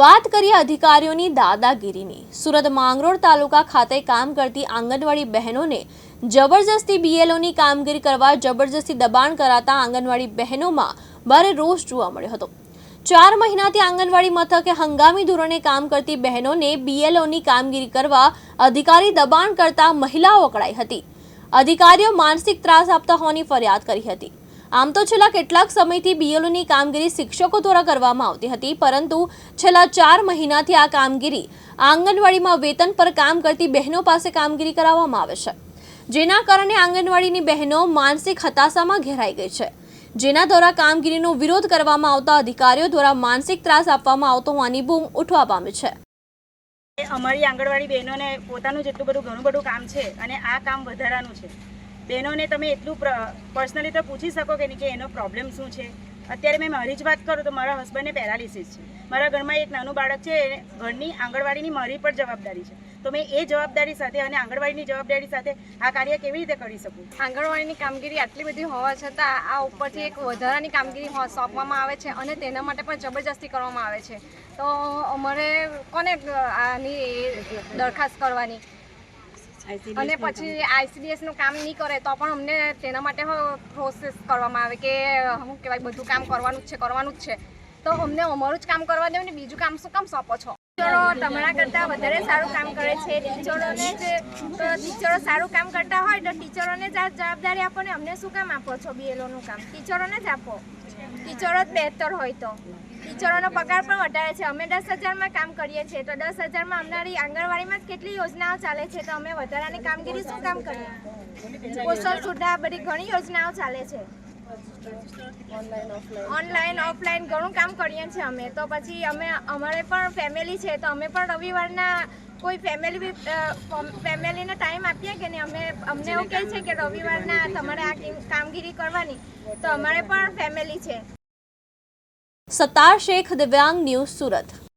વાત કરીએ અધિકારીઓની દાદાગીરીની. સુરત માંગરોળ તાલુકા ખાતે કામ કરતી આંગણવાડી બહેનોને જબરજસ્તી બીએલઓની કામગીરી કરવા જબરજસ્તી દબાણ કરાતા આંગણવાડી બહેનોમાં ભારે રોષ જોવા મળ્યો હતો. ચાર મહિનાથી આંગણવાડી મથકે હંગામી ધોરણે કામ કરતી બહેનોને બીએલઓની કામગીરી કરવા અધિકારી દબાણ કરતા મહિલાઓ અકળાઈ હતી. અધિકારીઓ માનસિક ત્રાસ આપતા હોવાની ફરિયાદ કરી હતી. આમ તો છેલ્લા કેટલાક સમયથી બીએલઓની કામગીરી શિક્ષકો દ્વારા કરવામાં આવતી હતી, પરંતુ છેલ્લા ચાર મહિનાથી આ કામગીરી આંગણવાડીમાં વેતન પર કામ કરતી બહેનો પાસે કામગીરી કરાવવામાં આવે છે. જેના કારણે આંગણવાડીની બહેનો માનસિક હતાશામાં ઘેરાઈ ગઈ છે. જેના દ્વારા કામગીરીનો વિરોધ કરવામાં આવતા અધિકારીઓ દ્વારા માનસિક ત્રાસ આપવામાં આવતો હોવાની બૂમ ઉઠવા પામી છે. અમારી આંગણવાડી બહેનોને પોતાનું જેટલું બધું ઘણું બધું કામ છે અને આ કામ વધારાનું છે. બહેનોને તમે એટલું પર્સનલી તો પૂછી શકો કે નહીં કે એનો પ્રોબ્લેમ શું છે? અત્યારે મેં મારી જ વાત કરું તો મારા હસબન્ડને પેરાલિસિસ છે. મારા ઘરમાં એક નાનું બાળક છે એ ઘરની આંગણવાડીની મારી પણ જવાબદારી છે. તો મેં એ જવાબદારી સાથે અને આંગણવાડીની જવાબદારી સાથે આ કાર્ય કેવી રીતે કરી શકું? આંગણવાડીની કામગીરી આટલી બધી હોવા છતાં આ ઉપરથી એક વધારાની કામગીરી સોંપવામાં આવે છે અને તેના માટે પણ જબરજસ્તી કરવામાં આવે છે. તો અમારે કોને આની દરખાસ્ત કરવાની? અને પછી આઈસીડીએસનું કામ નહીં કરે તો પણ અમને તેના માટે પ્રોસેસ કરવામાં આવે કે શું કહેવાય બધું કામ કરવાનું જ છે કરવાનું જ છે. તો અમને અમારું જ કામ કરવા દેવું ને બીજું કામ શું કામ સોંપો છો? ટીચરો તમારા કરતાં વધારે સારું કામ કરે છે ટીચરોને જ ટીચરો સારું કામ કરતા હોય તો ટીચરોને જ આ જવાબદારી આપો ને અમને શું કામ આપો છો બીએલઓનું કામ? ટીચરોને જ આપો. ટીચરો જ બહેતર હોય તો. ટીચરોનો પગાર પણ વધારે છે. અમે દસ હજારમાં કામ કરીએ છીએ. તો દસ હજારમાં અમારી આંગણવાડીમાં જ કેટલી યોજનાઓ ચાલે છે? તો અમે વધારાની કામગીરી શું કામ કરીએ? પોસ્ટલ સુધા બધી ઘણી યોજનાઓ ચાલે છે. ઓનલાઈન ઓફલાઈન ઘણું કામ કરીએ છીએ અમે. તો પછી અમે અમારે પણ ફેમિલી છે. તો અમે પણ રવિવારના કોઈ ફેમિલી બી ફેમિલીને ટાઈમ આપીએ કે નહીં? અમે અમને એવું કહે છે કે રવિવારના તમારે આ કામગીરી કરવાની. તો અમારે પણ ફેમિલી છે. સત્તાર શેખ દિવ્યાંગ ન્યૂઝ સુરત.